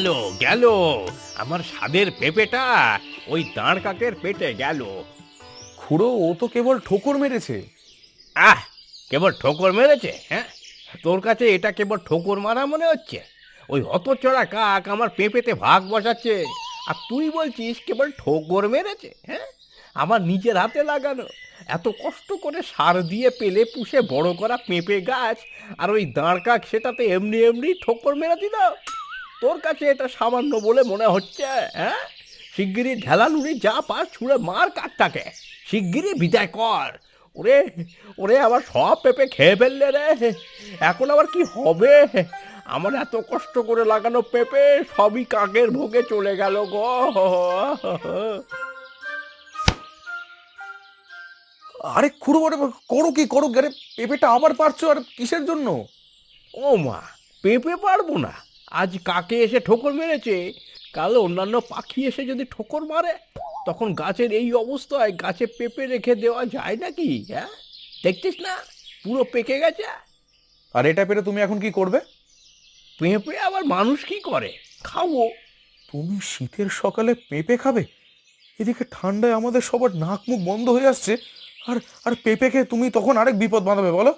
গেল গেল। আমার স্বাদের পেঁপেটা ওই দাঁড় কাকের পেটে গেল। খুড়ো ও তো কেবল ঠোকর মেরেছে। আহ কেবল ঠোকর মেরেছে? হ্যাঁ? তোর কাছে এটা কেবল ঠোকর মারা মনে হচ্ছে? ওই হতচড়া কাক আমার পেঁপেতে ভাগ বসাচ্ছে আর তুই বলছিস কেবল ঠোকর মেরেছে? হ্যাঁ? আমার নিজের হাতে লাগানো। এত কষ্ট করে সার দিয়ে পেলে পুষে বড় করা পেঁপে গাছ আর ওই দাঁড় কাক সেটাতে এমনি এমনি ঠোকর মেরে দিল। তোর কাছে এটা সামান্য বলে মনে হচ্ছে হ্যাঁ? শিগগিরই ঢেলা নুড়ি যা পার ছুঁড়ে মার কাকটাকে শিগগিরই বিদায় কর। ওরে ওরে আবার সব পেঁপে খেয়ে ফেললে রে। এখন আবার কি হবে? আমার এত কষ্ট করে লাগানো পেঁপে সবই কাকের ভোগে চলে গেল গো। আরে খুড়ো আরে করো কি করো আরে পেঁপেটা আবার পারছ আর কিসের জন্য? ও মা পেঁপে পারব না। আজ কাকে এসে ঠোকর মেরেছে? কাল অন্যান্য পাখি এসে যদি ঠোকর মারে তখন গাছের এই অবস্থায় গাছে পেঁপে রেখে দেওয়া যায় নাকি হ্যাঁ? দেখছিস না? পুরো পেকে গেছে। আর এটা পেরে তুমি এখন কি করবে? পেঁপে আবার মানুষ কি করে? খাব। তুমি শীতের সকালে পেঁপে খাবে? এদিকে ঠান্ডায় আমাদের সবার নাক মুখ বন্ধ হয়ে আসছে। আর আর পেঁপে খেয়ে তুমি তখন আরেক বিপদ বাঁধাবে বলো?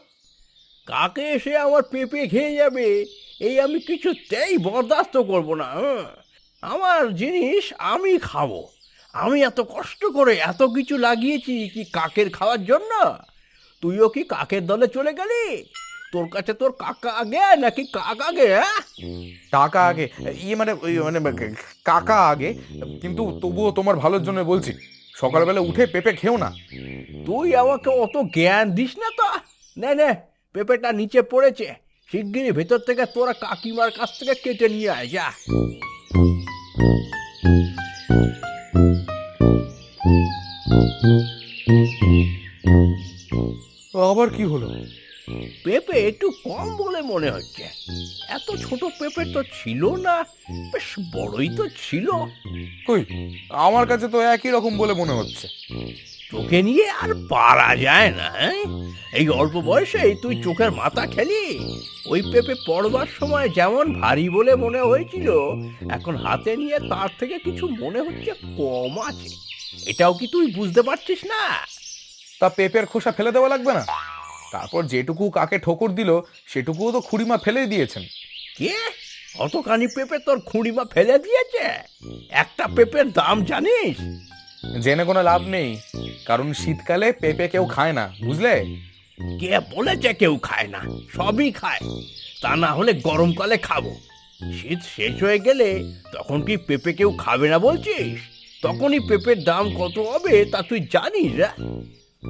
কাকে এসে আমার পেঁপে খেয়ে যাবে? এই আমি কিছুতেই বরদাস্ত করব না। আমার জিনিস আমি খাব। আমি এত কষ্ট করে এত কিছু লাগিয়েছি কি কাকের খাওয়ার জন্য? তুইও কি কাকের দলে চলে গেলি? তোর কাছে তোর কাকা আগে নাকি কাক আগে হ্যাঁ? টাকা আগে? ইয়ে মানে ওই মানে কাকা আগে? কিন্তু তবুও তোমার ভালোর জন্য বলছি সকালবেলা উঠে পেঁপে খেও না। তুই আমাকে অত জ্ঞান দিস না তো? নে নে পেঁপেটা নিচে পড়েছে। শিগগিরই ভেতর থেকে তোরা কাকিমার কাছ থেকে কেটে নিয়ে আয় যা। আবার কি হলো? পেঁপে একটু কম বলে মনে হচ্ছে। এত ছোট পেঁপে তো ছিল না বেশ বড়ই তো ছিল। কই? আমার কাছে তো একই রকম বলে মনে হচ্ছে। তোকে নিয়ে আর পারা যায় না হ্যাঁ? এই অল্প বয়সেই তুই চোখের মাথা খেলি। ওই পেঁপে পড়বার সময় যেমন ভারী বলে মনে হয়েছিল এখন হাতে নিয়ে তার থেকে কিছু মনে হচ্ছে কম আছে। এটাও কি তুই বুঝতে পারছিস না? তা পেঁপের খোসা ফেলে দেওয়া লাগবে না? তারপর যেটুকু কাকে ঠোকর দিল সেটুকুও তো খুঁড়িমা ফেলে দিয়েছেন। কে? অতখানি পেঁপে তোর খুঁড়িমা ফেলে দিয়েছে? একটা পেঁপের দাম জানিস? জেনে কোনো লাভ নেই। কারণ শীতকালে পেঁপে কেউ খায় না, বুঝলে? কে বলেছে কেউ খায় না? সবই খায়। তা না হলে গরমকালে খাব। শীত শেষ হয়ে গেলে তখন কি পেঁপে কেউ খাবে না বলছিস? তখনই পেঁপের দাম কত হবে তা তুই জানিস আ?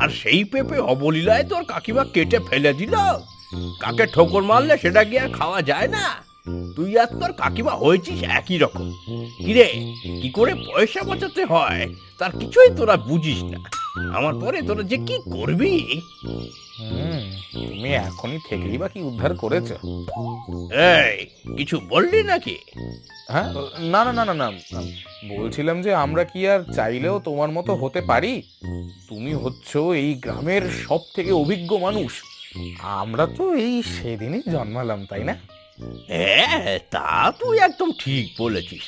আর সেই পেঁপে অবলীলায় তোর কাকিমা কেটে ফেলে দিল। কাকে ঠোকর মারলে সেটা কি আর খাওয়া যায় না? তুই আর তোর কাকিমা হয়েছিস একই রকম। কিরে কি করে পয়সা বাঁচাতে হয়? তার কিছুই তোরা বুঝিস না। আমার পরে তোরা যে কি করবি? তুমি এখনই থেকেই বা কি উদ্ধার করেছ? এই কিছু বললি নাকি? হ্যাঁ না না না না না। বলছিলাম যে আমরা কি আর চাইলেও তোমার মতো হতে পারি? তুমি হচ্ছ এই গ্রামের সব থেকে অভিজ্ঞ মানুষ। আমরা তো এই সেদিনই জন্মালাম তাই না? হ্যাঁ তা তুই একদম ঠিক বলেছিস।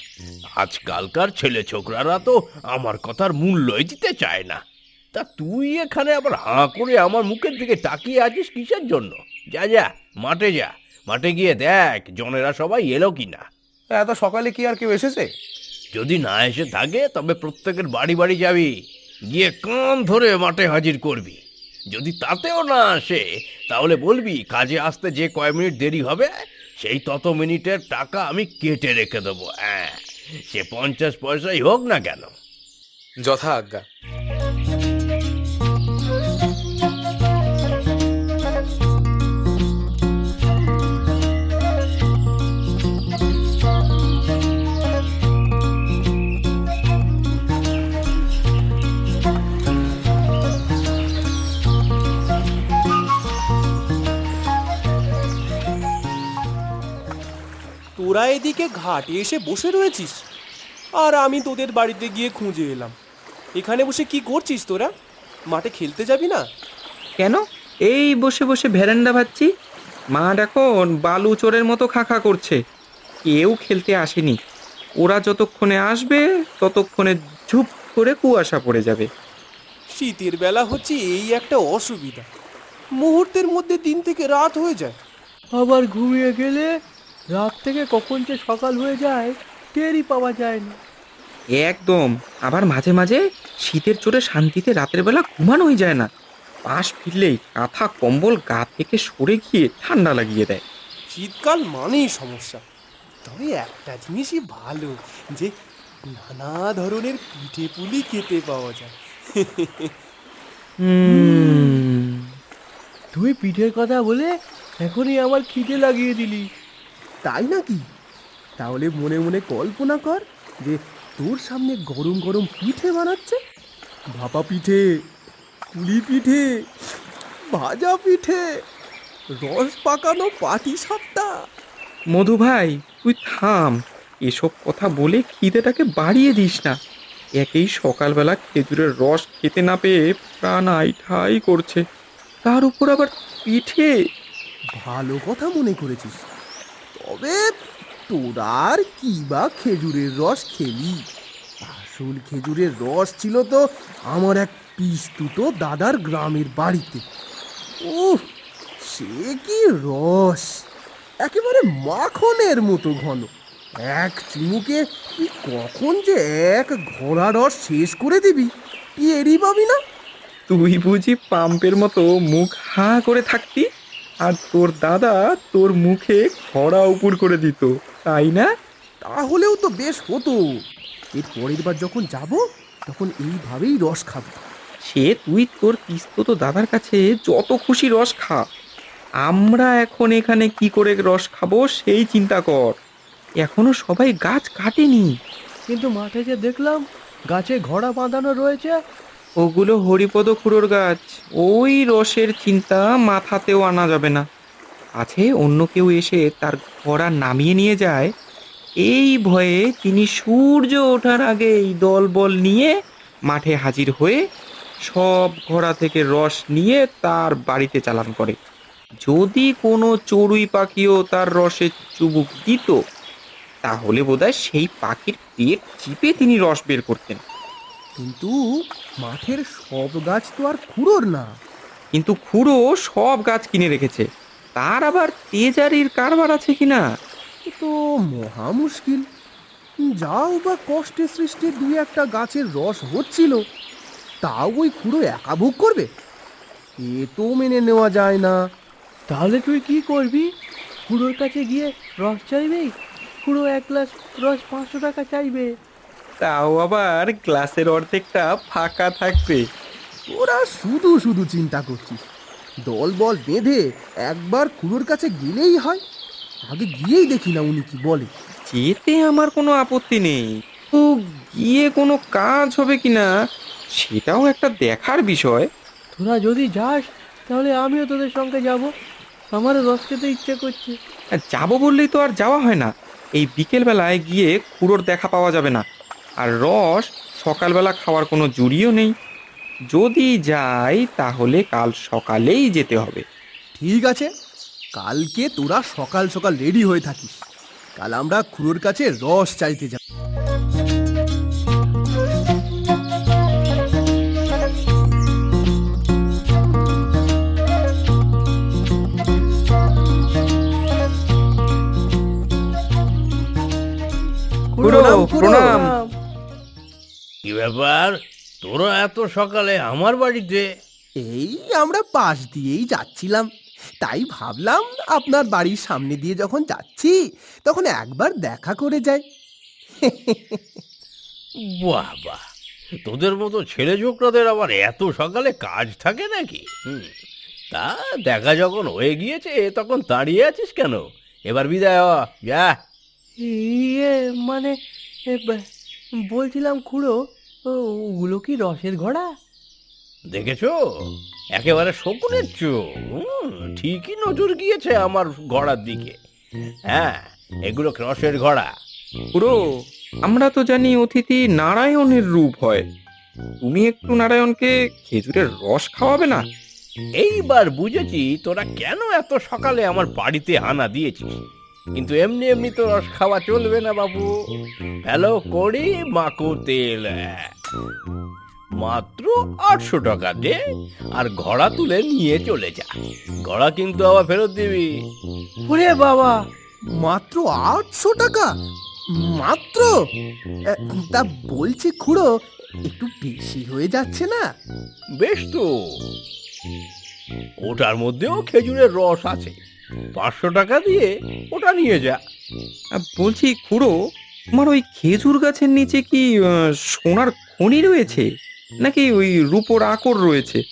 আজকালকার ছেলে ছোকরারা তো আমার কথার মূল্যই দিতে চায় না। তা তুই এখানে আবার হাঁ করে আমার মুখের দিকে তাকিয়ে আছিস কিসের জন্য? যা যা মাঠে যা। মাঠে গিয়ে দেখ জনেরা সবাই এলো কিনা। এত সকালে কি আর কেউ এসেছে? যদি না এসে থাকে তবে প্রত্যেকের বাড়ি বাড়ি যাবি। গিয়ে কান ধরে মাঠে হাজির করবি। যদি তাতেও না আসে তাহলে বলবি কাজে আসতে যে কয় মিনিট দেরি হবে সেই তত মিনিটের টাকা আমি কেটে রেখে দেবো হ্যাঁ। সে পঞ্চাশ পয়সাই হোক না কেন। যথা আজ্ঞা। তোরা এদিকে ঘাটে এসে বসে রয়েছিস। আর আমি তোদের বাড়িতে গিয়ে খুঁজে এলাম। এখানে বসে কি করছিস তোরা? মাঠে খেলতে যাবি না? কেন? এই বসে বসে ভেরান্ডা ভাবছি মাঠ এখন বালু চোরের মতো খাখা করছে। কেউ খেলতে আসেনি। ওরা যতক্ষণে আসবে ততক্ষণে ঝুপ করে কুয়াশা পড়ে যাবে। শীতের বেলা হচ্ছে এই একটা অসুবিধা। মুহূর্তের মধ্যে দিন থেকে রাত হয়ে যায়। আবার ঘুমিয়ে গেলে রাত থেকে কখন যে সকাল হয়ে যায় টেরই পাওয়া যায় না একদম আবার মাঝে মাঝে শীতের চোটে শান্তিতে রাতের বেলা ঘুমানোই যায় না। পাশ ফিরলেই কাঁথা কম্বল গা থেকে সরে গিয়ে ঠান্ডা লাগিয়ে দেয়। শীতকাল মানেই সমস্যা। তবে একটা জিনিসই ভালো যে নানা ধরনের পিঠে পুলি খেতে পাওয়া যায়। তুই পিঠের কথা বলে এখনই আমার খিদে লাগিয়ে দিলি। তাই নাকি? তাহলে মনে মনে কল্পনা কর যে তোর সামনে গরম গরম পিঠে বানাচ্ছে। ভাপা পিঠে পুলি পিঠে ভাজা পিঠে রস পাকানো পাটি সাপটা। মধু ভাই তুই থাম। এসব কথা বলে খিদেটাকে বাড়িয়ে দিস না। একেই সকালবেলা খেজুরের রস খেতে না পেয়ে প্রাণ আইঠাই করছে। তার উপর আবার পিঠে? ভালো কথা মনে করেছিস। তবে তোরা আর কি বা খেজুরের রস খেলি? আসল খেজুরের রস ছিল তো আমার এক পিস্তুতো দাদার গ্রামের বাড়িতে। উফ সে কি রস? একেবারে মাখনের মতো ঘন। এক চুমুকে তুই কখন যে এক ঘোড়া রস শেষ করে দিবি, টেরই পাবি না। তুই বুঝি পাম্পের মতো মুখ হাঁ করে থাকতি? আর তোর দাদা তোর মুখে খড়া উপুর করে দিত তাই না? তাহলেও তো বেশ হতো। এর পরের বার যখন যাব তখন এইভাবেই রস খাব। সে তুই তোর তো দাদার কাছে যত খুশি রস খা। আমরা এখন এখানে কি করে রস খাব সেই চিন্তা কর। এখনও সবাই গাছ কাটেনি। কিন্তু মাঠে যে দেখলাম গাছে ঘোড়া বাঁধানো রয়েছে ওগুলো হরিপদ খুড়োর গাছ। ওই রসের চিন্তা মাথাতেও আনা যাবে না। আছে অন্য কেউ এসে তার ঘোড়া নামিয়ে নিয়ে যায়। এই ভয়ে তিনি সূর্য ওঠার আগেই দলবল নিয়ে মাঠে হাজির হয়ে সব ঘোড়া থেকে রস নিয়ে তার বাড়িতে চালান করে। যদি কোনো চড়ুই পাখিও তার রসে চুবুক দিত, তাহলে বোধহয় সেই পাখির পেট চিপে তিনি রস বের করতেন। কিন্তু মাঠের সব গাছ তো আর খুঁড়োর না। কিন্তু খুড়ো সব গাছ কিনে রেখেছে। তার আবার তেজারির কারবার আছে কিনা এ তো মহা মুশকিল। যাও বা কষ্টে সৃষ্টি দুই একটা গাছের রস হচ্ছিল তাও ওই খুঁড়ো একা ভোগ করবে? এ তো মেনে নেওয়া যায় না। তাহলে তুই কি করবি? খুড়োর কাছে গিয়ে রস চাইবি? খুড়ো এক গ্লাস রস পাঁচশো টাকা চাইবে। তাও আবার গ্লাসের অর্ধেকটা ফাঁকা থাকবে। তোরা শুধু শুধু চিন্তা করছিস। দল বল বেঁধে একবার খুঁড়োর কাছে গেলেই হয়। আগে গিয়েই দেখি না উনি কি বলে। যেতে আমার কোনো আপত্তি নেই। তো গিয়ে কোনো কাজ হবে কি না সেটাও একটা দেখার বিষয়। তোরা যদি যাস তাহলে আমিও তোদের সঙ্গে যাব। আমারও রস খেতে ইচ্ছে করছে। আর যাব বললেই তো আর যাওয়া হয় না। এই বিকেলবেলায় গিয়ে খুড়োর দেখা পাওয়া যাবে না। আর রস সকালবেলা খাওয়ার কোনো জুড়িও নেই। যদি যাই তাহলে কাল সকালেই যেতে হবে। ঠিক আছে। কালকে তোরা সকাল সকাল রেডি হয়ে থাকিস। কাল আমরা খুড়োর কাছে রস চাইতে যাব। প্রণাম কি ব্যাপার? তোরা এত সকালে আমার বাড়িতে? এই আমরা পাশ দিয়েই যাচ্ছিলাম। তাই ভাবলাম আপনার বাড়ির সামনে দিয়ে যখন যাচ্ছি তখন একবার দেখা করে যাই। বাহ বাহ তোদের মতো ছেলে ছোকরাদের আবার এত সকালে কাজ থাকে নাকি? হুম, তা দেখা যখন হয়ে গিয়েছে তখন দাঁড়িয়ে আছিস কেন? এবার বিদায় হ, যা। ইয়ে মানে বলছিলাম খুড়ো ওগুলো কি রসের ঘোড়া? দেখেছ? একেবারে শকুনের চোখ। হুম, ঠিকই নজর গিয়েছে আমার ঘোড়ার দিকে। হ্যাঁ এগুলো রসের ঘোড়া? পুরো আমরা তো জানি অতিথি নারায়ণের রূপ হয়। তুমি একটু নারায়ণকে খেজুরের রস খাওয়াবে না? এইবার বুঝেছি তোরা কেন এত সকালে আমার বাড়িতে হানা দিয়েছিস। কিন্তু এমনি এমনি তো রস খাওয়া চলবে না বাবু। হ্যালো করি মাকু তেল মাত্র আটশো টাকা দে আর ঘোড়া তুলে নিয়ে চলে যা। ঘোড়া কিন্তু আবার ফেরত দিবি। ওরে বাবা মাত্র আটশো টাকা? মাত্র? তা বলছি খুড়ো একটু বেশি হয়ে যাচ্ছে না? বেশ তো। ওটার মধ্যেও খেজুরের রস আছে। পাঁচশো টাকা দিয়ে ওটা নিয়ে যা। বলছি খুড়ো তোমার ওই খেজুর গাছের নিচে কি সোনার খনি রয়েছে? নাকি ওই রূপোর আকর রয়েছে?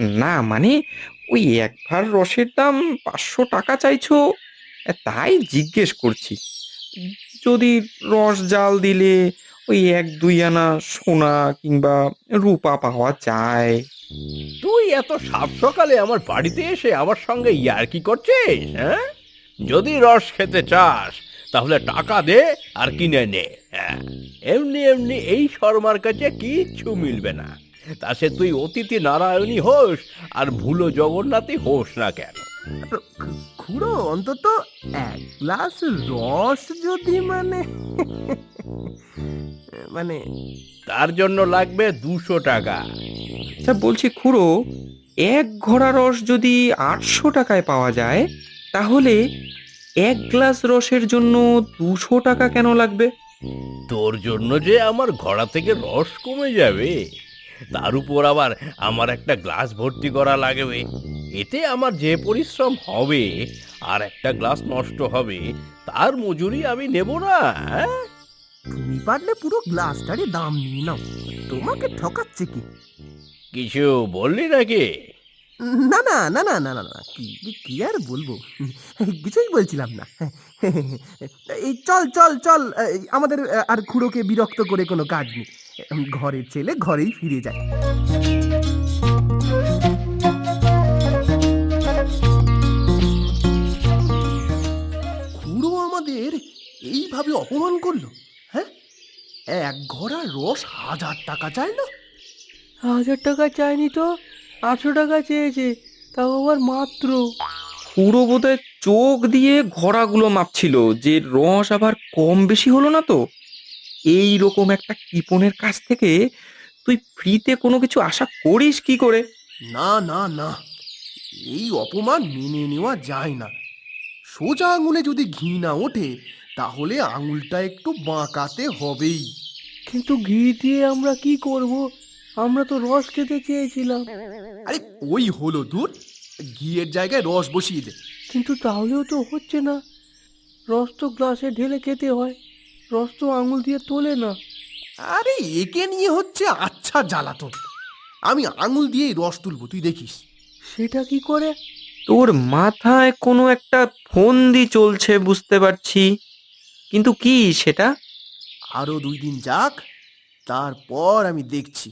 না মানে ওই এক ভার রসের দাম পাঁচশো টাকা চাইছো? তাই জিজ্ঞেস করছি। যদি রস জাল দিলে ওই এক দুই আনা সোনা কিংবা রূপা পাওয়া যায়। তুই এত সাত সকালে আমার বাড়িতে এসে আমার সঙ্গে ইয়ার্কি করছিস হ্যাঁ? যদি রস খেতে চাস তাহলে টাকা দে আর কিনে নে। হ্যাঁ। এমনি এমনি এই শর্মার কাছে কিচ্ছু মিলবে না। তা সে তুই অতিথি নারায়ণী হোস আর ভুলো জগন্নাথই হোস না কেন? খুড়ো অন্তত এক গ্লাস রস যদি মানে মানে তার জন্য লাগবে দুশো টাকা। আচ্ছা বলছি খুড়ো এক ঘোড়া রস যদি আটশো টাকায় পাওয়া যায় তাহলে এক গ্লাস রসের জন্য দুশো টাকা কেন লাগবে? তোর জন্য যে আমার ঘোড়া থেকে রস কমে যাবে তার উপর আবার আমার একটা গ্লাস ভর্তি করা লাগবে। এতে আমার যে পরিশ্রম হবে আর একটা গ্লাস নষ্ট হবে তার মজুরি আমি নেব না হ্যাঁ? তুমি পারলে পুরো গ্লাসটারই দাম নিয়ে নাও। তোমাকে ঠকাচ্ছে কি? কিছু বললি নাকি? না না না না না না না, কি কি আর বলব? কিছুই বলছিলাম না। এই চল চল চল আমাদের আর খুঁড়োকে বিরক্ত করে কোনো কাজ নেই। ঘরের ছেলে ঘরেই ফিরে যায়। খুড়ো আমাদের এইভাবে অপমান করল হ্যাঁ? এক ঘোড়া রস হাজার টাকা চাইলো। হাজার টাকা চাইনি তো? আটশো টাকা চেয়েছে তাও আবার মাত্র। পুরো বোধহয় চোখ দিয়ে ঘোড়াগুলো মাপছিল যে রস আবার কম বেশি হলো না তো। এই রকম একটা কৃপণের কাছ থেকে তুই ফ্রিতে কোনো কিছু আশা করিস কি করে? না না না এই অপমান মেনে নেওয়া যায় না। সোজা আঙুলে যদি ঘি না ওঠে তাহলে আঙুলটা একটু বাঁকাতে হবেই। কিন্তু ঘি দিয়ে আমরা কি করব? আমরা তো রস খেতে চেয়েছিলাম। আরে ওই হলো দূর ঘিয়ের জায়গায় রস বসিয়ে দে। কিন্তু তাহলেও তো হচ্ছে না। রস তো গ্লাসে ঢেলে খেতে হয়। রস তো আঙুল দিয়ে তোলে না। আরে একে নিয়ে হচ্ছে আচ্ছা জ্বালাতন। আমি আঙুল দিয়েই রস তুলবো তুই দেখিস। সেটা কি করে? তোর মাথায় কোনো একটা ফন্দি চলছে বুঝতে পারছি। কিন্তু কি সেটা? আরও দুই দিন যাক। তারপর আমি দেখছি।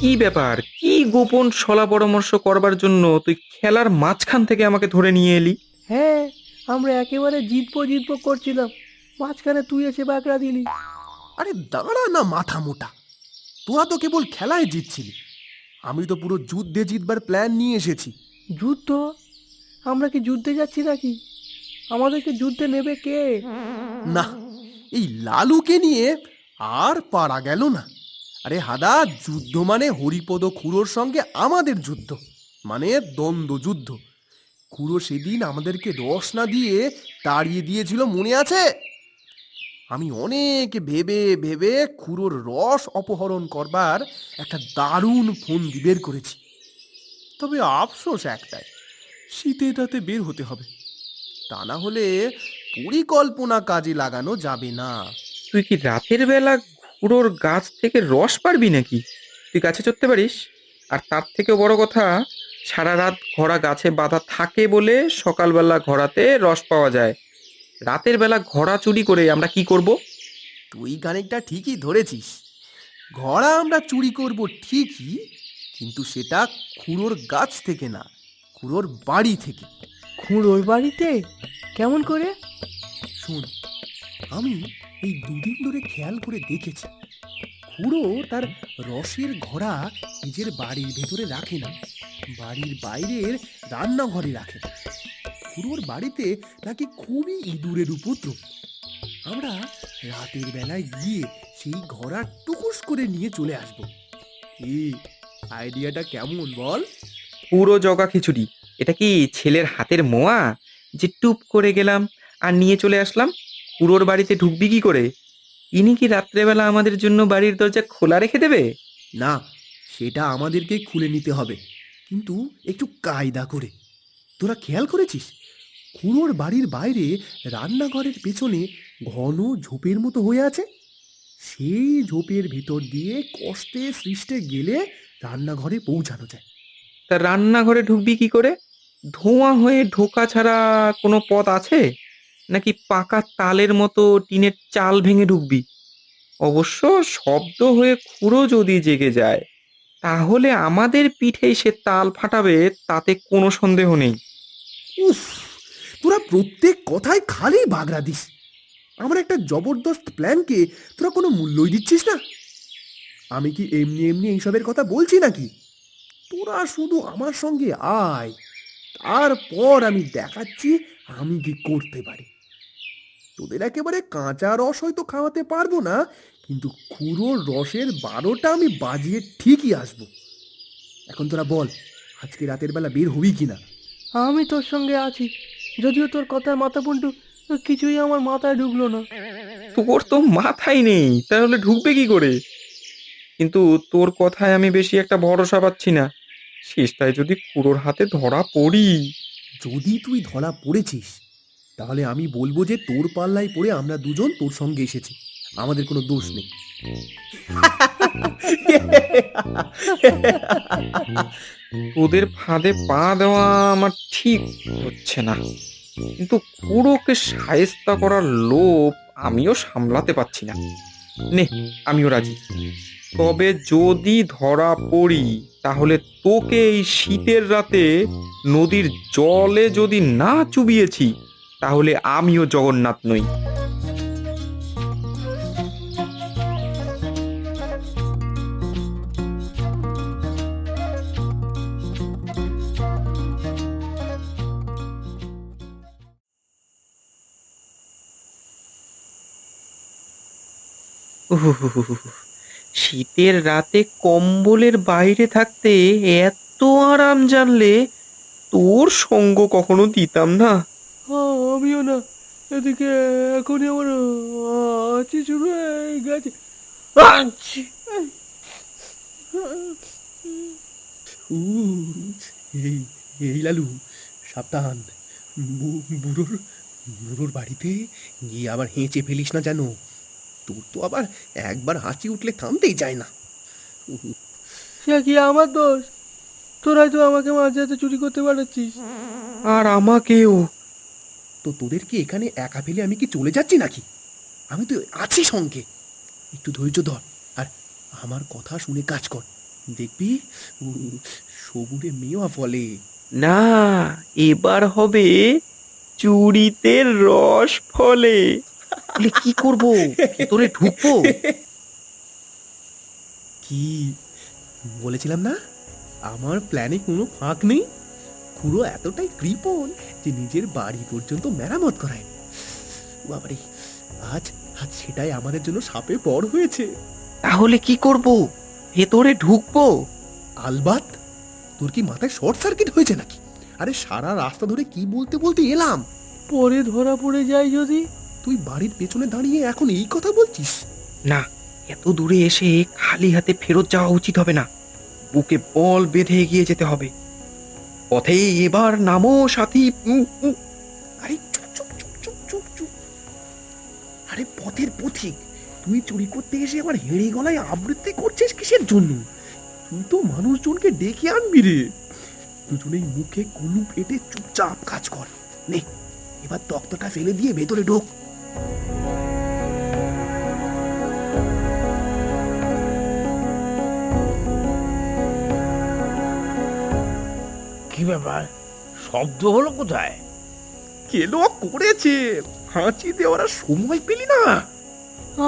কি ব্যাপার? কি গোপন সলা পরামর্শ করবার জন্য তুই খেলার মাঝখান থেকে আমাকে ধরে নিয়ে এলি? হ্যাঁ আমরা একেবারে জিতবো জিতবো করছিলাম। মাঝখানে তুই এসে বাঁকড়া দিলি। আরে দাঁড়া না মাথা মোটা। তোরা তো কেবল খেলায় জিতছিলি। আমি তো পুরো যুদ্ধে জিতবার প্ল্যান নিয়ে এসেছি। যুদ্ধ? আমরা কি যুদ্ধে যাচ্ছি নাকি? আমাদেরকে যুদ্ধে নেবে কে? না এই লালুকে নিয়ে আর পারা গেল না। আরে হাদা যুদ্ধ মানে হরিপদ খুড়োর সঙ্গে আমাদের যুদ্ধ মানে দ্বন্দ্ব যুদ্ধ। খুড়ো সেদিন আমাদেরকে রস না দিয়ে তাড়িয়ে দিয়েছিল মনে আছে? আমি অনেক ভেবে ভেবে খুড়োর রস অপহরণ করবার একটা দারুণ ফন্দি বের করেছি। তবে আফসোস একটাই, শীতে তাতে বের হতে হবে। তা না হলে পরিকল্পনা কাজে লাগানো যাবে না। তুই কি রাতের বেলা ঘুড়োর গাছ থেকে রস পারবি নাকি? তুই গাছে চড়তে পারিস? আর তার থেকেও বড় কথা, সারা রাত ঘোড়া গাছে বাঁধা থাকে বলে সকালবেলা ঘোড়াতে রস পাওয়া যায়। রাতের বেলা ঘোড়া চুরি করে আমরা কি করব? তুই খানিকটা ঠিকই ধরেছিস। ঘোড়া আমরা চুরি করব ঠিকই কিন্তু সেটা খুঁড়োর গাছ থেকে না খুঁড়োর বাড়ি থেকে। খুঁড়োর বাড়িতে? কেমন করে? শোন আমি এই দুদিন ধরে খেয়াল করে দেখেছি খুঁড়ো তার রসের ঘোড়া নিজের বাড়ির ভেতরে রাখে না বাড়ির বাইরের রান্নাঘরে রাখে খুড়োর বাড়িতে নাকি খুবই ইঁদুরের উপদ্রব। আমরা রাতের বেলায় গিয়ে সেই ঘোড়া টুকুস করে নিয়ে চলে আসব। এই আইডিয়াটা কেমন বল? পুরো জগা খিচুড়ি। এটা কি ছেলের হাতের মোয়া? যে টুপ করে গেলাম আর নিয়ে চলে আসলাম? পুরোর বাড়িতে ঢুকবি কি করে? ইনি কি রাত্রেবেলা আমাদের জন্য বাড়ির দরজা খোলা রেখে দেবে? না সেটা আমাদেরকে খুলে নিতে হবে। কিন্তু একটু কায়দা করে। তোরা খেয়াল করেছিস? খুড়োর বাড়ির বাইরে রান্নাঘরের পেছনে ঘন ঝোপের মতো হয়ে আছে। সেই ঝোপের ভিতর দিয়ে কষ্টে সৃষ্টে গেলে রান্নাঘরে পৌঁছানো যায়। তা রান্নাঘরে ঢুকবি কি করে? ধোঁয়া হয়ে ঢোকা ছাড়া কোনো পথ আছে? নাকি পাকা তালের মতো টিনের চাল ভেঙে ঢুকবি? অবশ্য শব্দ হয়ে খুঁড়ো যদি জেগে যায় তাহলে আমাদের পিঠেই সে তাল ফাটাবে তাতে কোনো সন্দেহ নেই। উফ! তোরা প্রত্যেক কথায় খালি বাগড়া দিস। আমার একটা জবরদস্ত প্ল্যানকে তোরা কোনো মূল্যই দিচ্ছিস না। আমি কি এমনি এমনি এইসবের কথা বলছি নাকি? তোরা শুধু আমার সঙ্গে আয়, তারপর আমি দেখাচ্ছি আমি কি করতে পারি। তোদের একেবারে কাঁচা রস হয়তো খাওয়াতে পারব না, কিন্তু খুঁড়োর রসের বারোটা আমি বাজিয়ে ঠিকই আসব। এখন তোরা বল, আজকে রাতের বেলা বের হবি কিনা? আমি তোর সঙ্গে আছি। যদিও তোর কথার মাথা পন্টু কিছুই আমার মাথায় ঢুকলো না। তোর তো মাথায় নেই তাহলে ঢুকবে কি করে? কিন্তু তোর কথায় আমি বেশি একটা ভরসা পাচ্ছি না। শেষটায় যদি খুড়োর হাতে ধরা পড়ি। যদি তুই ধরা পড়েছিস তাহলে আমি বলব যে তোর পাল্লায় পড়ে আমরা দুজন তোর সঙ্গে এসেছি। আমাদের কোনো দোষ নেই। তোদের ফাঁদে পা দেওয়া আমার ঠিক হচ্ছে না। কিন্তু কুড়োকে সায়স্তা করার লোভ আমিও সামলাতে পারছি না। নে, আমিও রাজি। তবে যদি ধরা পড়ি, তাহলে তোকে এই শীতের রাতে নদীর জলে যদি না চুবিয়েছি, তাহলে আমিও জগন্নাথ নই। শীতের রাতে কম্বলের বাইরে থাকতে এত আরাম জানলে তোর সঙ্গ কখনো দিতাম না। আমিও না। এদিকে এখনই আমার আছি শুরু হয়ে গেছে। এই এই লালু সাবধান। বুড়োর বুড়োর বাড়িতে গিয়ে আবার হেঁচে ফেলিস না যেন। তোর তো আবার একবার হাঁচি উঠলে থামতেই চায় না। সে কি আমার দোষ? তোরাই তো আমাকে মাঝে হাতে চুরি করতে পারছিস। আর আমাকেও। তো তোদেরকে এখানে একা ফেলে আমি কি চলে যাচ্ছি নাকি? আমি তো আছি সঙ্গে। একটু ধৈর্য ধর আর আমার কথা শুনে কাজ কর। দেখবি সবুরে মেওয়া ফলে। না এবার হবে চুরিতে রস ফলে। বলে কি করব? তোরে ঢুকবো? কি? বলেছিলাম না? আমার প্ল্যানে কোনো ফাঁক নেই? খুড়ো এতটাই কৃপণ যে নিজের বাড়ি পর্যন্ত মেরামত করায় বাবারে আজ আজ সেটাই আমাদের জন্য সাপে পর হয়েছে। তাহলে কি করব? ভেতরে ঢুকবো? আলবাত তোর কি মাথায় শর্ট সার্কিট হয়েছে নাকি? আরে সারা রাস্তা ধরে কি বলতে বলতে এলাম? পরে ধরা পড়ে যায় যদি। তুই বাড়ির পেছনে দাঁড়িয়ে এখন এই কথা বলছিস? না এত দূরে এসে খালি হাতে ফেরত যাওয়া উচিত হবে না। বুকে বল বেঁধে এগিয়ে যেতে হবে। পথে এবার নামো সাথী। আরে চুপ চুপ চুপ চুপ চুপ চুপ। আরে পথের পথিক তুই চুরি করতে এসে আবার হেঁড়ে গলায় আবৃত্তি করছিস কিসের জন্য? তুই তো মানুষজনকে ডেকে আনবি রে। দুজনেই মুখে কুলু ফেটে চুপচাপ কাজ কর। নে এবার তক্তটা ফেলে দিয়ে ভেতরে ঢোক। কি ব্যাপার? শব্দ হলো কোথায়? কেলো করেছে। হাঁচি দেওয়ার আর সময় পেলি না।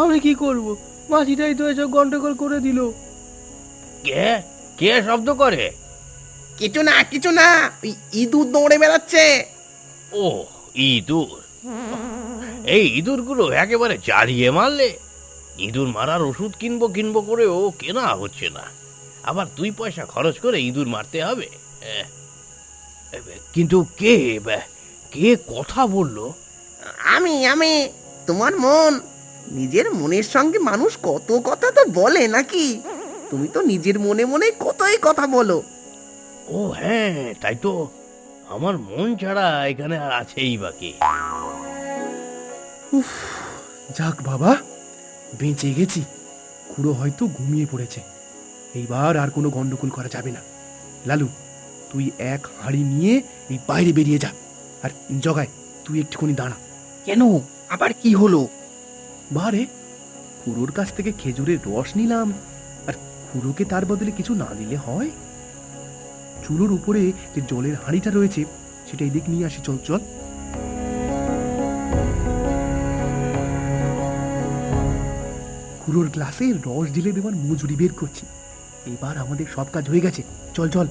আমি কি করব? মাছিটাই তো এসব গন্ডগোল করে দিল। কে? কে শব্দ করে? কিছু না কিছু না। ওই ইঁদুর দৌড়ে বেড়াচ্ছে। ও ইঁদুর। এই ইঁদুরগুলো একেবারে জ্বালিয়ে মারলে? ইঁদুর মারার ওষুধ কিনবো কিনবো করে ও কেনা হচ্ছে না। আবার দুই পয়সা খরচ করে ইঁদুর মারতে হবে। কিন্তু কে কে কথা বলল? আমি আমি তোমার মন। নিজের মনের সঙ্গে মানুষ কত কথা তো বলে নাকি? তুমি তো নিজের মনে মনে কতই কথা বলো। ও হ্যাঁ তাই তো। আমার মন ছাড়া এখানে আর আছেই বাকি যাক বাবা বেঁচে গেছি। খুড়ো হয়তো ঘুমিয়ে পড়েছে। এইবার আর কোনো গন্ডগোল করা যাবে না। লালু তুই এক হাঁড়ি নিয়ে এই বাইরে বেরিয়ে যা। আর জগায় তুই একটুখানি দাঁড়া। কেন? আবার কি হলো? বারে খুড়োর কাছ থেকে খেজুরের রস নিলাম। আর খুড়োকে তার বদলে কিছু না দিলে হয়? চুলোর উপরে যে জলের হাঁড়িটা রয়েছে সেটা এদিক নিয়ে আসি চল চল। খুড়োর গ্লাসে রস ঢেলে দেওয়ার মজুরি বের করছি। এবার আমাদের সব কাজ হয়ে গেছে। চল চল।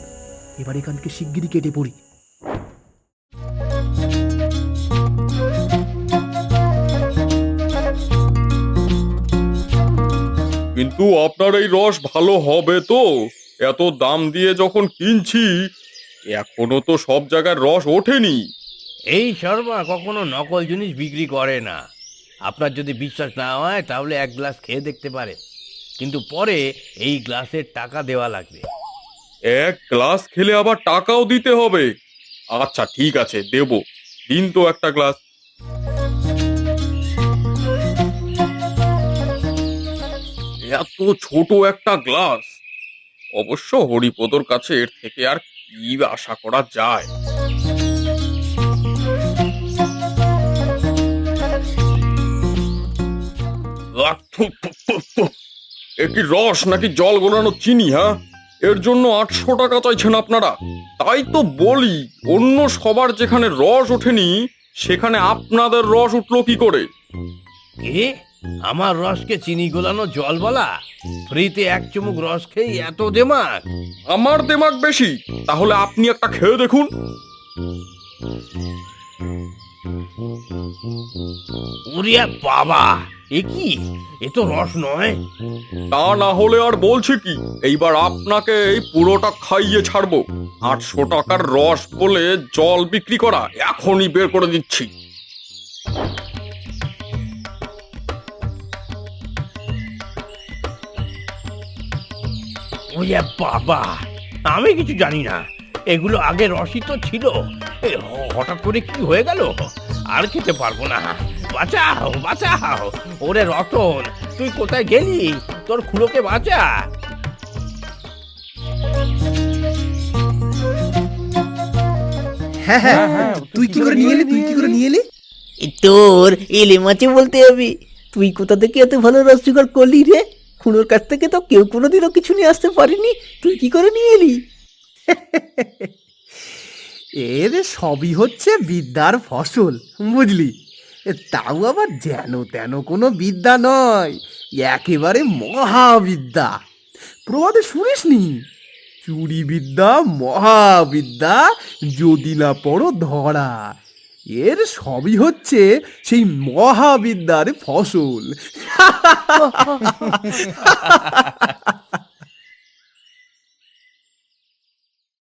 এবার এখান থেকে শিগগিরই কেটে পড়ি। কিন্তু আপনার এই রস ভালো হবে তো? এত দাম দিয়ে যখন কিনছি এখনও তো সব জায়গার রস ওঠেনি। এই শর্মা কখনো নকল জিনিস বিক্রি করে না। আপনার যদি বিশ্বাস না হয়, তাহলে এক গ্লাস খেয়ে দেখতে পারে। কিন্তু পরে এই গ্লাসের টাকা দেওয়া লাগবে। এক গ্লাস খেলে আবার টাকাও দিতে হবে। আচ্ছা ঠিক আছে, দেব। দিন তো একটা গ্লাস। এত ছোট একটা গ্লাস। অবশ্য হরিপদর কাছে এর থেকে আর কি আশা করা যায়? এ কি রস নাকি জল গোলানো চিনি হ্যাঁ? এর জন্য আটশো টাকা চাইছেন আপনারা। তাই তো বলি অন্য সবার যেখানে রস ওঠেনি সেখানে আপনাদের রস উঠল কি করে? কে? আমার রসকে চিনি গোলানো জল বলা? ফ্রিতে এক চুমুক রস খেয়ে এত দেমাক? আমার দেমাগ বেশি তাহলে আপনি একটা খেয়ে দেখুন। উরিয়া বাবা এ কি? এ তো রস নয়। তা না হলে আর বলছি কি এইবার আপনাকে এই পুরোটা খাইয়ে ছাড়বো। আটশো টাকার রস বলে জল বিক্রি করা এখনই বের করে দিচ্ছি। উরিয়া বাবা আমি কিছু জানি না। এগুলো আগে রসই তো ছিল। এ হঠাৎ করে কি হয়ে গেল? আর খেতে পারব না। বাঁচাও বাঁচাও। ওরে রতন তুই কোথায় গেলি? তোর খুলোকে বাঁচা। হ্যাঁ হ্যাঁ। তুই কি করে নিয়ে এলি? তুই কি করে নিয়ে এলি? তোর এলে মাছে বলতে হবে। তুই কোথা থেকে এত ভালো রস জোগাড় করলি রে? খুনোর কাছ থেকে তো কেউ কোনোদিনও কিছু নিয়ে আসতে পারেনি। তুই কি করে নিয়ে এলি? এর সবই হচ্ছে বিদ্যার ফসল, বুঝলি? তাও আবার যেন তেন কোনো বিদ্যা নয়, একেবারে মহাবিদ্যা। প্রবাদে শুনিসনি? চুরি বিদ্যা, মহাবিদ্যা, যদি না পড়ো ধরা। এর সবই হচ্ছে সেই মহাবিদ্যার ফসল।